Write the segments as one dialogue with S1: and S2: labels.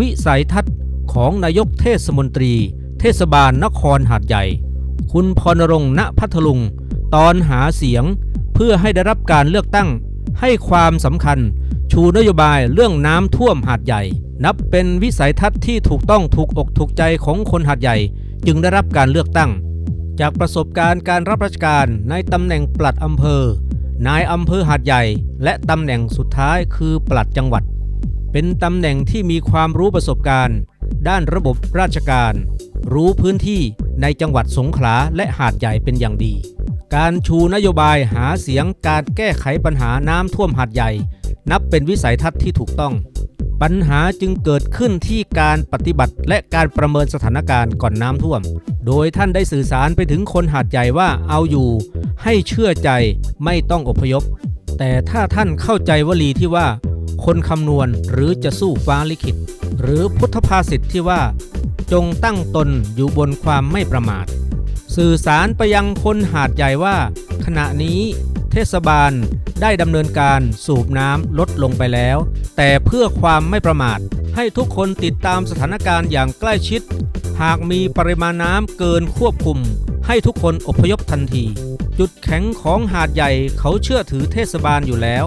S1: วิสัยทัศน์ของนายกเทศมนตรี เทศบาลนครหาดใหญ่ คุณพรณรงค์ณพัทลุง ตอนหาเสียงเพื่อให้ได้รับการเลือกตั้ง ให้ความสำคัญ ชูนโยบายเรื่องน้ำท่วมหาดใหญ่ นับเป็นวิสัยทัศน์ที่ถูกต้องถูกอกถูกใจของคนหาดใหญ่ จึงได้รับการเลือกตั้ง จากประสบการณ์การรับราชการในตำแหน่งปลัดอำเภอ นายอำเภอหาดใหญ่ และตำแหน่งสุดท้ายคือปลัดจังหวัด เป็นตำแหน่งที่มีความรู้ประสบการณ์ ด้านระบบราชการ รู้พื้นที่ในจังหวัดสงขลาและหาดใหญ่เป็นอย่างดี การชูนโยบายหาเสียงการแก้ไขปัญหาน้ำท่วมหาดใหญ่ นับเป็นวิสัยทัศน์ที่ถูกต้อง ปัญหาจึงเกิดขึ้นที่การปฏิบัติและการประเมินสถานการณ์ก่อนน้ำท่วม โดยท่านได้สื่อสารไปถึงคนหาดใหญ่ว่าเอาอยู่ ให้เชื่อใจไม่ต้องอพยพ แต่ถ้าท่านเข้าใจวลีที่ว่า คนคำนวณหรือจะสู้ฟ้าลิขิต หรือพุทธภาษิตที่ว่า จงตั้งตนอยู่บนความไม่ประมาท สื่อสารไปยังคนหาดใหญ่ว่า ขณะนี้เทศบาลได้ดำเนินการสูบน้ำลดลงไปแล้ว แต่เพื่อความไม่ประมาท ให้ทุกคนติดตามสถานการณ์อย่างใกล้ชิด หากมีปริมาณน้ำเกินควบคุม ให้ทุกคนอพยพทันที จุดแข็งของหาดใหญ่เขาเชื่อถือเทศบาลอยู่แล้ว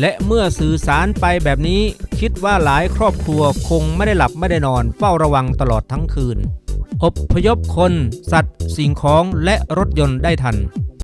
S1: และเมื่อสื่อสารไปแบบนี้คิดว่าหลายครอบครัวคงไม่ได้หลับไม่ได้นอนเฝ้าระวังตลอดทั้งคืน อบพยพคน สัตว์ สิ่งของและรถยนต์ได้ทัน